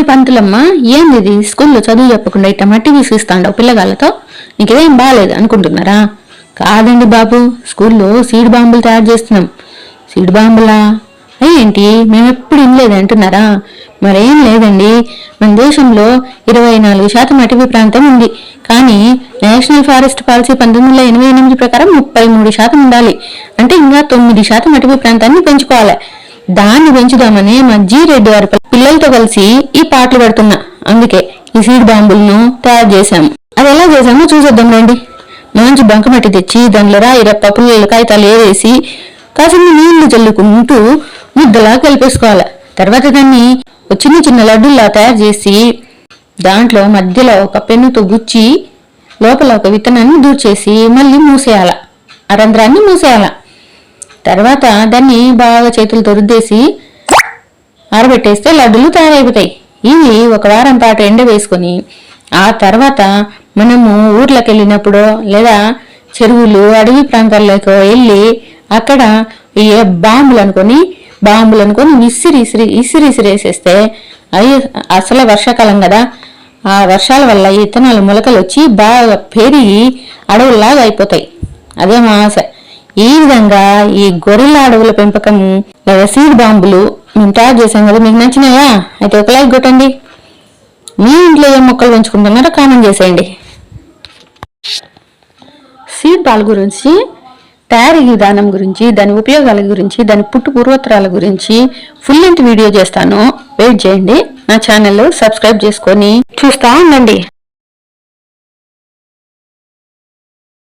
ఓయ్ పంతులమ్మ ఏంది ఇది స్కూల్లో చదువు చెప్పకుండా ఇట్ట మట్టి విసిస్తాండవు పిల్లగాళ్ళతో? నీకేం బాగాలేదు అనుకుంటున్నారా? కాదండి బాబు స్కూల్లో సీడ్ బాంబులు తయారు చేస్తున్నాం. సీడ్ బాంబులా? ఏంటి మేము ఎప్పుడు వినలేదు అంటున్నారా? మరేం లేదండి. మన దేశంలో ఇరవై నాలుగు శాతం అటవీ ప్రాంతం ఉంది. కానీ నేషనల్ ఫారెస్ట్ పాలసీ పంతొమ్మిది వందల ఎనభై ఎనిమిది ప్రకారం ముప్పై మూడు శాతం ఉండాలి. అంటే ఇంకా తొమ్మిది శాతం అటవీ ప్రాంతాన్ని పెంచుకోవాలి. దాన్ని పెంచుదామని మా జీ రెడ్డి వారి పిల్లలతో కలిసి ఈ పాటలు పడుతున్నా. అందుకే ఈ సీడ్ బాంబులను తయారు చేశాము. అది ఎలా చేసామో చూసేద్దాం రండి. మంచి బంకమట్టి తెచ్చి దానిలో రాయి రప్ప పుల్లలు కాగితాలు ఏరేసి కాసిన నీళ్ళు చల్లుకుంటూ ముద్దలా కలిపేసుకోవాలి. తర్వాత దాన్ని చిన్న చిన్న లడ్డుల్లా తయారు చేసి దాంట్లో మధ్యలో ఒక పెన్నుతో గుచ్చి లోపల ఒక విత్తనాన్ని దూర్చేసి మళ్ళీ మూసేయాల. ఆ రంధ్రాన్ని మూసేయాల. తర్వాత దాన్ని బాగా చేతులతో రుద్దేసి ఆరబెట్టేస్తే లడ్డులు తయారైపోతాయి. ఇవి ఒక వారం పాటు ఎండ వేసుకొని ఆ తర్వాత మనము ఊర్లకు వెళ్ళినప్పుడు లేదా చెరువులు అడవి ప్రాంతాల్లోకి వెళ్ళి అక్కడ ఈ బాంబులు అనుకొని బాంబులు అనుకొని విసిరి ఇసిరి ఇసిరి ఇసిరేసేస్తే అవి అసలు వర్షాకాలం కదా. ఆ వర్షాల వల్ల ఈ విత్తనాలు మొలకలు వచ్చి బాగా పెరిగి అడవుల్లాగా అయిపోతాయి. అదే మా ఆశ. ఈ విధంగా ఈ గొర్రెల అడవుల పెంపకం లేదా సీడ్ బాంబులు మేము తయారు చేసాం కదా మీకు నచ్చినాయా? అయితే ఒక లైక్ కొట్టండి. మీ ఇంట్లో ఏం మొక్కలు పెంచుకుంటున్నారో కామెంట్ చేసేయండి. సీడ్ బాల్ గురించి తయారీ విధానం గురించి దాని ఉపయోగాల గురించి దాని పుట్టు పూర్వోత్తరాల గురించి ఫుల్ లెంత్ వీడియో చేస్తాను. వెయిట్ చేయండి. నా ఛానల్ సబ్స్క్రైబ్ చేసుకొని చూస్తా ఉండండి.